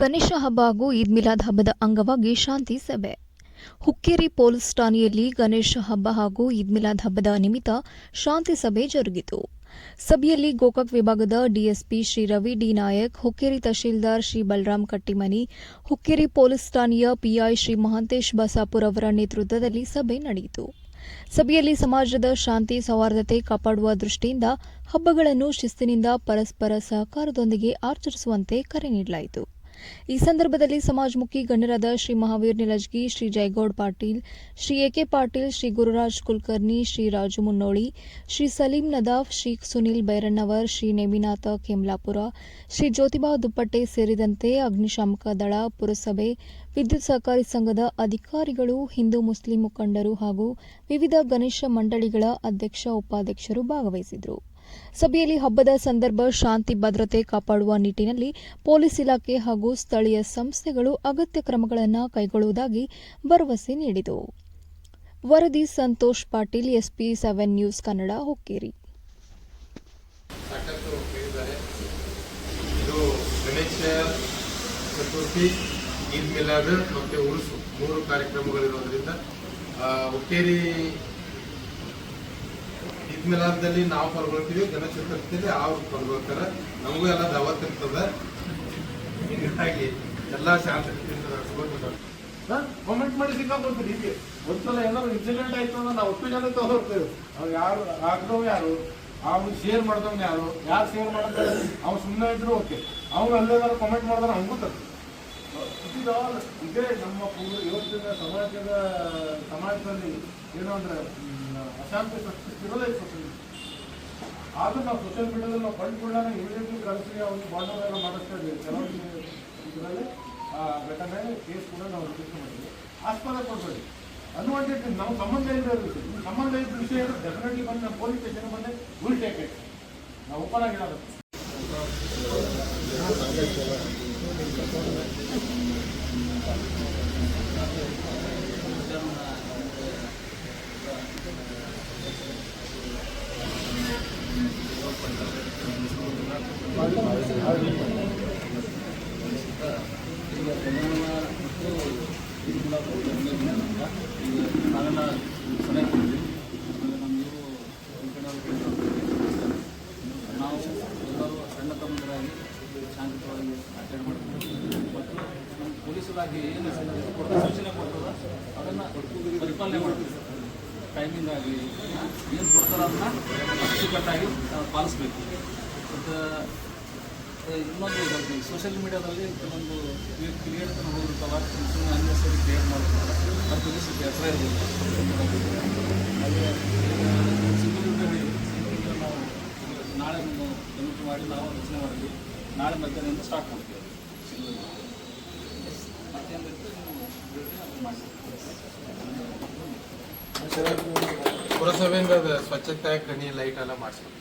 ಗಣೇಶ ಹಬ್ಬ ಹಾಗೂ ಈದ್ ಮಿಲಾದ್ ಹಬ್ಬದ ಅಂಗವಾಗಿ ಶಾಂತಿ ಸಭೆ. ಹುಕ್ಕೇರಿ ಪೊಲೀಸ್ ಠಾಣೆಯಲ್ಲಿ ಗಣೇಶ ಹಬ್ಬ ಹಾಗೂ ಈದ್ ಮಿಲಾದ್ ಹಬ್ಬದ ನಿಮಿತ್ತ ಶಾಂತಿ ಸಭೆ ಜರುಗಿತು. ಸಭೆಯಲ್ಲಿ ಗೋಕಾಕ್ ವಿಭಾಗದ DSP Shri Ravi D Nayak, Hukkeri tahsildar Shri Balram Kattimani, Hukkeri police ಠಾಣೆಯ ಪಿಐ ಶ್ರೀ ಮಹಾಂತೇಶ್ ಬಸಾಪುರ್ ಅವರ ನೇತೃತ್ವದಲ್ಲಿ ಸಭೆ ನಡೆಯಿತು. ಸಭೆಯಲ್ಲಿ ಸಮಾಜದ ಶಾಂತಿ, ಸೌಹಾರ್ದತೆ ಕಾಪಾಡುವ ದೃಷ್ಟಿಯಿಂದ ಹಬ್ಬಗಳನ್ನು ಶಿಸ್ತಿನಿಂದ ಪರಸ್ಪರ ಸಹಕಾರದೊಂದಿಗೆ ಆಚರಿಸುವಂತೆ ಕರೆ ನೀಡಲಾಯಿತು. ಈ ಸಂದರ್ಭದಲ್ಲಿ ಸಮಾಜಮುಖಿ ಗಣ್ಯರಾದ ಶ್ರೀ ಮಹಾವೀರ್ ನಿಲಜ್ಗಿ ಶ್ರೀ ಜಯಗೌಡ್ ಪಾಟೀಲ್, ಶ್ರೀ ಎಕೆ ಪಾಟೀಲ್, ಶ್ರೀ ಗುರುರಾಜ್ ಕುಲಕರ್ಣಿ, ಶ್ರೀ ರಾಜು ಮುನ್ನೋಳಿ, ಶ್ರೀ ಸಲೀಂ ನದಾಫ್, ಶ್ರೀ ಸುನೀಲ್ ಬೈರಣ್ಣವರ್, ಶ್ರೀ ನೇಮಿನಾಥ ಕೇಮ್ಲಾಪುರ, ಶ್ರೀ ಜ್ಯೋತಿಬಾ ದುಪ್ಪಟ್ಟೆ ಸೇರಿದಂತೆ ಅಗ್ನಿಶಾಮಕ ದಳ, ಪುರಸಭೆ, ವಿದ್ಯುತ್ ಸಹಕಾರಿ ಸಂಘದ ಅಧಿಕಾರಿಗಳು, ಹಿಂದೂ ಮುಸ್ಲಿಂ ಮುಖಂಡರು ಹಾಗೂ ವಿವಿಧ ಗಣೇಶ ಮಂಡಳಿಗಳ ಅಧ್ಯಕ್ಷ, ಉಪಾಧ್ಯಕ್ಷರು ಭಾಗವಹಿಸಿದರು. ಸಭೆಯಲ್ಲಿ ಹಬ್ಬದ ಸಂದರ್ಭ ಶಾಂತಿ ಭದ್ರತೆ ಕಾಪಾಡುವ ನಿಟ್ಟಿನಲ್ಲಿ ಪೊಲೀಸ್ ಇಲಾಖೆ ಹಾಗೂ ಸ್ಥಳೀಯ ಸಂಸ್ಥೆಗಳು ಅಗತ್ಯ ಕ್ರಮಗಳನ್ನು ಕೈಗೊಳ್ಳುವುದಾಗಿ ಭರವಸೆ ನೀಡಿದವು ವರದಿ Santosh Patil, SP seven news Kannada, Hukkeri. Chaturthi, Eid Milad ಮತ್ತು ಉರುಸು. ಮೂರು ಕಾರ್ಯಕ್ರಮಗಳಿರೋದ್ರಿಂದ ಹುಕ್ಕೇರಿ ಈದ್ ಮಿಲಾದ್ದಲ್ಲಿ ನಾವು ಪಾಲ್ಗೊಳ್ತೀವಿ ಗಣೇಶ ಚತುರ್ಥಿಯಲ್ಲಿ ಅವ್ರು ಪಾಲ್ಗೊಳ್ತಾರೆ ನಮಗೂ ಎಲ್ಲ ದಾವತ್ ಇರ್ತದೆ. ಹೀಗಾಗಿ ಎಲ್ಲ ಶಾಂತಿಯಿಂದ ಮಾಡಿ ಸಿಕ್ಕಾಕೊಳ್ತೀರಿ ಹೀಗೆ. ಒಂದ್ಸಲ ಏನಾದ್ರು ಇನ್ಸಿಡೆಂಟ್ ಆಯ್ತು ಅಂದ್ರೆ ನಾವು ಒಟ್ಟು ಜನ ತಗೋರ್ತೇವೆ ಅವ್ರು ಯಾರು ಹಾಕಿದವ್ ಯಾರು ಅವ್ನು ಶೇರ್ ಮಾಡಿದವ್ನು ಯಾರು ಯಾರು ಶೇರ್ ಮಾಡ್ತಾರೆ ಅವ್ನು ಸುಮ್ಮನೆ ಇದ್ರು ಓಕೆ ಅವ್ನು ಅಲ್ಲೇನಾದ್ರು ಕಮೆಂಟ್ ಮಾಡಿದ್ರೆ ಹಂಗೂ ತಪ್ಪು ಇದೇ ನಮ್ಮ ಪೂರ್ವ ಇವತ್ತಿನ ಸಮಾಜದ ಸಮಾಜದಲ್ಲಿ ಏನೋ ಅಂದ್ರೆ ಅಶಾಂತಿ ಸೃಷ್ಟಿಸ್ತಿರೋದೇ ಸೋಷಿಯಲ್ ಆದ್ರೆ ನಾವು ಸೋಷಿಯಲ್ ಮೀಡಿಯಾದಲ್ಲಿ ನಾವು ಕಂಡುಕೊಳ್ಳೋಣ ಇಮಿಡಿಯೇಟ್ಲಿ ಕಳಿಸಿ ಅವ್ರಿಗೆ ಬಾಂಡವನ್ನ ಮಾಡಿಸ್ತಾ ಇದ್ದೀವಿ. ಕೆಲವೊಂದು ಇದರಲ್ಲಿ, ಆ, ಘಟನೆ ಕೇಸ್ ಕೂಡ ನಾವು ರಿಜಿಸ್ಟರ್ ಮಾಡಿದ್ವಿ. ಆಸ್ಪದ ಕೊಡ್ಬೇಡಿ. ಅನ್ವಾಂಟೆಡ್ ನಮ್ಮ ಸಂಬಂಧ ಇಲ್ಲದೆ ಸಂಬಂಧ ಇದ್ದ ವಿಷಯ ಡೆಫಿನೆಟ್ಲಿ ಬಂದು ನಮ್ಮ ಪೊಲೀಸ್ ಸ್ಟೇಷನ್ ಬಂದೆ ಉಲ್ಟೇಕೆ ಟೇಕ್ ನಾವು ಓಪನ್ ಆಗಿ ಸಣ್ಣ ತಮ್ಮದರಾಗಿ ಶಾಂತಿಯುತವಾಗಿ ಆಚರಣೆ ಮಾಡ್ತೀವಿ ಮತ್ತು ನಮ್ಮ ಪೊಲೀಸ್ ಇಲಾಖೆ ಏನು ಸೂಚನೆ ಕೊಡ್ತದೆ ಅದನ್ನು ಪರಿಪಾಲನೆ ಮಾಡ್ತೀವಿ ಟೈಮಿಂಗ್ ಆಗಲಿ ಏನು ಕೊಡ್ತಾರ ಅದನ್ನ ಅಚ್ಚುಕಟ್ಟಾಗಿ ಪಾಲಿಸ್ಬೇಕು. ಮತ್ತು ಇನ್ನೊಂದು ಇರುತ್ತೆ ಸೋಷಿಯಲ್ ಮೀಡಿಯಾದಲ್ಲಿ ಕೆಲವೊಂದು ಕ್ರಿಯೇಟ್ನ ಹೋಗಿರ್ತಾವ ಸುಮ್ಮನೆ ಅನ್ನೆಸರಿ ಕ್ರಿಯೇಟ್ ಮಾಡ್ತಾರೆ ಅದು ಪೊಲೀಸರಿಗೆ ಇರ್ಬೋದು ಇರೋದಿಲ್ಲ ಹಾಗೆ ಸಿಂಗಲ್ ಸಿಂಗಲ್ ನಾವು ನಾಳೆ ನಾವು ಕಮಿಟಿ ಮಾಡಿ ನಾವು ರಚನೆ ಮಾಡಿದ್ವಿ ನಾಳೆ ಮಧ್ಯಾಹ್ನದಿಂದ ಸ್ಟಾರ್ಟ್ ಮಾಡ್ತೀವಿ. ಪುರಸಭೆಯಿಂದ ಸ್ವಚ್ಛತೆ ಕಣಿ ಲೈಟ್ ಎಲ್ಲ ಮಾಡಿಸ್ಬೇಕು.